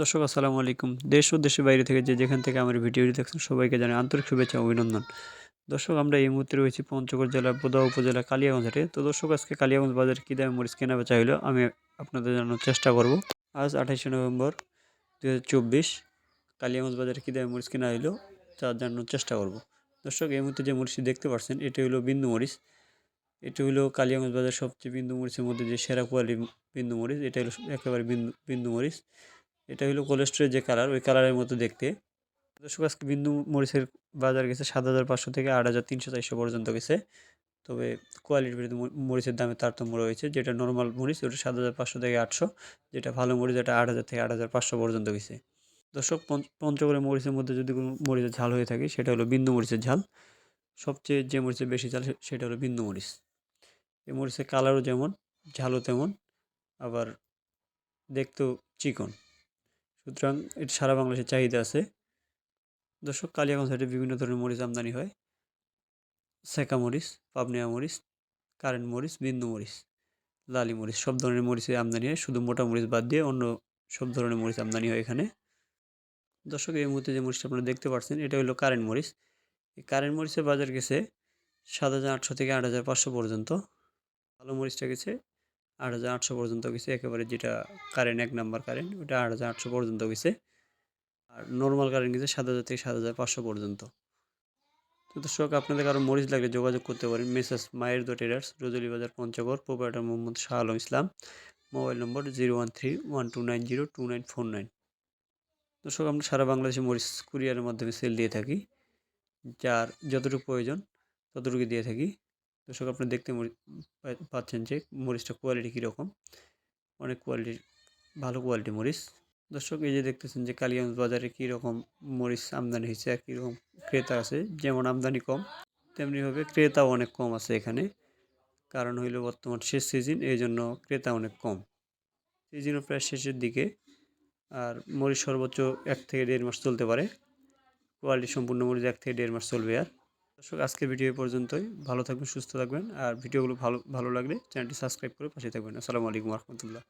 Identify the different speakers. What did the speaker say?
Speaker 1: দর্শক, আসসালামু আলাইকুম। দেশ ও দেশের বাইরে থেকে যে যেখান থেকে আমার ভিডিওটি দেখছেন, সবাইকে জানাই আন্তরিক শুভেচ্ছা অভিনন্দন। দর্শক, আমরা এই মুহূর্তে রয়েছি পঞ্চগড় জেলার বোদা উপজেলা কালিয়াগঞ্জ। তো দর্শক, আজকে কালিয়াগঞ্জ বাজারে কী দামে মরিচ কেনা বেচা হলো, আমি আপনাদের জানানোর চেষ্টা করব। আজ আঠাশে নভেম্বর দু হাজার চব্বিশ, কালিয়াগঞ্জ বাজারে কী দামে মরিচ কেনা হলো, তা জানানোর চেষ্টা করব। দর্শক, এই মুহূর্তে যে মরিচটি দেখতে পাচ্ছেন, এটি হলো বিন্দু মরিচ। এটি হলো কালিয়াগঞ্জ বাজার সবচেয়ে বিন্দু মরিচের মধ্যে যে সেরা কোয়ালিটি বিন্দু মরিচ, এটা হলো একেবারে বিন্দু বিন্দু মরিচ। এটা হলো কোলেস্ট্রলের যে কালার ওই কালারের মতো দেখতে। দর্শক, আজকে বিন্দু মরিচের বাজার গেছে সাত হাজার পাঁচশো থেকে আট হাজার তিনশো চারশো পর্যন্ত গেছে। তবে কোয়ালিটির ভিত্তিতে মরিচের দামে তারতম্য রয়েছে। যেটা নর্মাল মরিচ, ওটা সাত হাজার পাঁচশো থেকে আটশো। যেটা ভালো মরিচ এটা আট হাজার থেকে আট হাজার পাঁচশো পর্যন্ত গেছে। দর্শক পঞ্চগড়ের মরিচের মধ্যে যদি কোনো মরিচের ঝাল হয়ে থাকে, সেটা হলো বিন্দু মরিচের ঝাল। সবচেয়ে যে মরিচের বেশি ঝাল সেটা হলো বিন্দু মরিচ। এই মরিচের কালারও যেমন, ঝালও তেমন, আবার দেখতেও চিকন। সুতরাং এটি সারা বাংলাদেশের চাহিদা আছে। দর্শক, কালিয়াগঞ্জ সাইডে বিভিন্ন ধরনের মরিচ আমদানি হয়। সেকা মরিচ, পাবনিয়া মরিচ, কারেন্ট মরিচ, বিন্দু মরিচ, লালি মরিচ, সব ধরনের মরিচের আমদানি হয়। শুধু মোটা মরিচ বাদ দিয়ে অন্য সব ধরনের মরিচ আমদানি হয় এখানে। দর্শক, এই মুহূর্তে যে মরিচটা আপনারা দেখতে পাচ্ছেন, এটা হলো কারেন্ট মরিচ। এই কারেন্ট মরিচের বাজার গেছে সাত হাজার আটশো থেকে আট হাজার পাঁচশো পর্যন্ত। ভালো মরিচটা গেছে আট হাজার আটশো পর্যন্ত গেছে, একেবারে যেটা কারেন্ট এক নাম্বার কারেন্ট ওটা আট হাজার আটশো পর্যন্ত গেছে। আর নর্মাল কারেন্ট গেছে সাত হাজার থেকে সাত হাজার পাঁচশো পর্যন্ত। তো দর্শক, আপনাদের কারও মরিচ লাগলে যোগাযোগ করতে পারেন। মেসেজ মায়ের দো ট্রেডার্স রজলি বাজার, Panchagarh proprietor Mohammad Shah Alam Islam. Mobile number zero one three one two nine zero two nine four nine দর্শক, আমরা সারা বাংলাদেশে মরিচ কুরিয়ারের মাধ্যমে সেল দিয়ে থাকি। যার যতটুকু প্রয়োজন ততটুকু দিয়ে থাকি। দর্শক আপনি দেখতে পাচ্ছেন যে মরিচটা কোয়ালিটি কীরকম। অনেক কোয়ালিটির ভালো কোয়ালিটি মরিচ। দর্শক, এই যে দেখতেছেন যে কালিগঞ্জ বাজারে কীরকম মরিচ আমদানি হয়েছে আর কীরকম ক্রেতা আছে, যেমন আমদানি কম তেমনিভাবে ক্রেতাও অনেক কম আছে এখানে। কারণ হইল বর্তমান শেষ সিজন এই জন্য ক্রেতা অনেক কম। সিজনও প্রায় শেষের দিকে, আর মরিচ সর্বোচ্চ এক থেকে দেড় মাস চলতে পারে। কোয়ালিটি সম্পূর্ণ মরিচ এক থেকে দেড় মাস চলবে আর। দর্শক, আজকের ভিডিও পর্যন্তই। ভালো থাকবেন, সুস্থ থাকবেন। আর ভিডিওগুলো ভালো ভালো লাগলে চ্যানেলটি সাবস্ক্রাইব করে পাশে থাকবেন। আসসালামু আলাইকুম রহমতুল্লাহ।